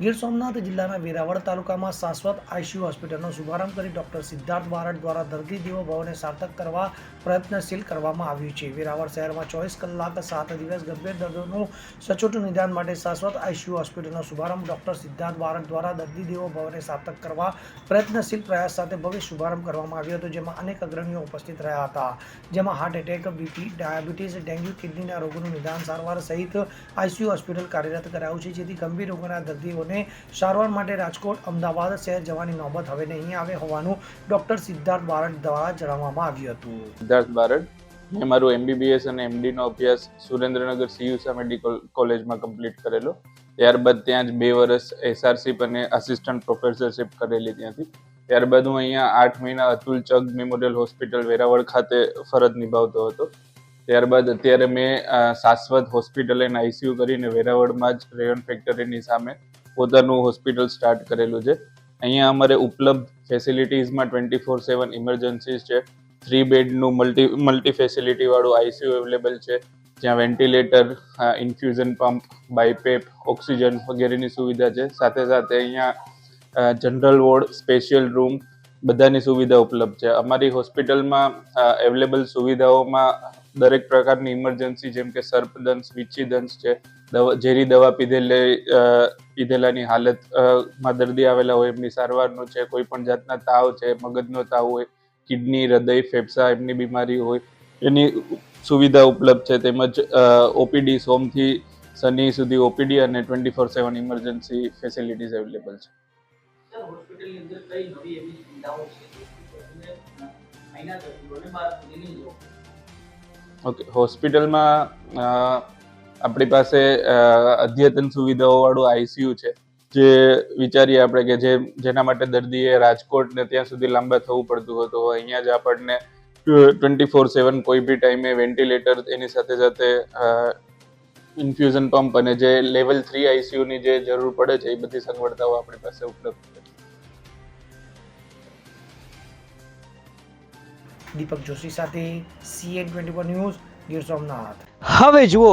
ગીર સોમનાથ જિલ્લાના વેરાવળ તાલુકામાં શાશ્વત આઈસીયુ હોસ્પિટલનો શુભારંભ કરી ડોક્ટર સિદ્ધાર્થ બારડ દ્વારા દર્દી દેવો ભવને સાર્થક કરવા પ્રયત્નશીલ કરવામાં આવ્યું છે. વેરાવળ શહેરમાં ચોવીસ કલાક સાત દિવસ ગંભીર દર્દીઓનું સચોટ નિદાન માટે શાશ્વત આઈસીયુ હોસ્પિટલનો શુભારંભ ડોક્ટર સિદ્ધાર્થ બારડ દ્વારા દર્દી દેવો ભવને સાર્થક કરવા પ્રયત્નશીલ પ્રયાસ સાથે ભવ્ય શુભારંભ કરવામાં આવ્યો હતો, જેમાં અનેક અગ્રણીઓ ઉપસ્થિત રહ્યા હતા. જેમાં heart attack, BP, diabetes, dengue, કિડનીના રોગોનું નિદાન સારવાર સહિત આઈસીયુ હોસ્પિટલ કાર્યરત કરાયું છે, જેથી ગંભીર રોગોના દર્દીઓને સારવાર માટે રાજકોટ, અમદાવાદ શહેર જવાની નોબત હવે નહીં આવે હોવાનું ડોક્ટર સિદ્ધાર્થ બારડ દ્વારા જણાવવામાં આવ્યું હતું. સિદ્ધાર્થ બારડ મેં મારું એમબીબીએસ અને એમડીનો અભ્યાસ સુરેન્દ્રનગર સીયુસા મેડિકલ કોલેજમાં કમ્પ્લીટ કરેલો. ત્યારબાદ ત્યાં જ બે વર્ષ એસઆરશીપ અને આસિસ્ટન્ટ પ્રોફેસરશિપ કરેલી ત્યાંથી. ત્યારબાદ હું અહીંયા આઠ મહિના અતુલ ચગ મેમોરિયલ હોસ્પિટલ વેરાવળ ખાતે ફરજ નિભાવતો હતો. ત્યારબાદ અત્યારે મેં શાશ્વત હોસ્પિટલ એન્ડ આઈસીયુ કરીને વેરાવળમાં જ રેયોન ફેક્ટરીની સામે પોતાનું હોસ્પિટલ સ્ટાર્ટ કરેલું છે. અહીંયા અમારે ઉપલબ્ધ ફેસિલિટીઝમાં ટ્વેન્ટી ફોર સેવન ઇમરજન્સીસ છે. થ્રી બેડનું મલ્ટી મલ્ટી ફેસિલિટીવાળું આઈસીયુ અવેલેબલ છે. જ્યાં ventilator infusion pump BiPAP oxygen વગેરેની સુવિધા છે. સાથે સાથે અહીંયા જનરલ વોર્ડ સ્પેશિયલ રૂમ બધાની સુવિધા ઉપલબ્ધ છે. અમારી હોસ્પિટલમાં અવેલેબલ સુવિધાઓમાં દરેક પ્રકારની ઇમરજન્સી જેમ કે સર્પદંશ વિચ્છીદંશ છે. દવા ઝેરી દવા પીધેલે પીધેલાની હાલતમાં દર્દી આવેલા હોય એમની સારવારનું છે કોઈ પણ જાતના તાવ છે મગજનો તાવ હોય કિડની હૃદય ફેફસા એમની બીમારી હોય એની સુવિધા ઉપલબ્ધ છે. તેમજ ઓપીડી સોમથી શનિ સુધી ઓપીડી અને twenty four seven emergency facilities available છે. ઓકે હોસ્પિટલમાં આપણી પાસે અદ્યતન સુવિધાઓ સુવિધાઓવાળું આઈસીયુ છે જે વિચારીએ આપણે કે જે જેના માટે દર્દીએ રાજકોટ ને ત્યાં સુધી લાંબા થવું પડતું હતું. અહીંયા જ આપણને ટ્વેન્ટી ફોર સેવન કોઈ બી ટાઈમે વેન્ટિલેટર એની સાથે સાથે ઇન્ફ્યુઝન પંપ અને જે લેવલ થ્રી આઈસીયુની જે જરૂર પડે છે એ બધી સગવડતાઓ આપણી પાસે ઉપલબ્ધ છે. દીપક જોશી સાથે CN twenty news Gir Somnath. હવે જુઓ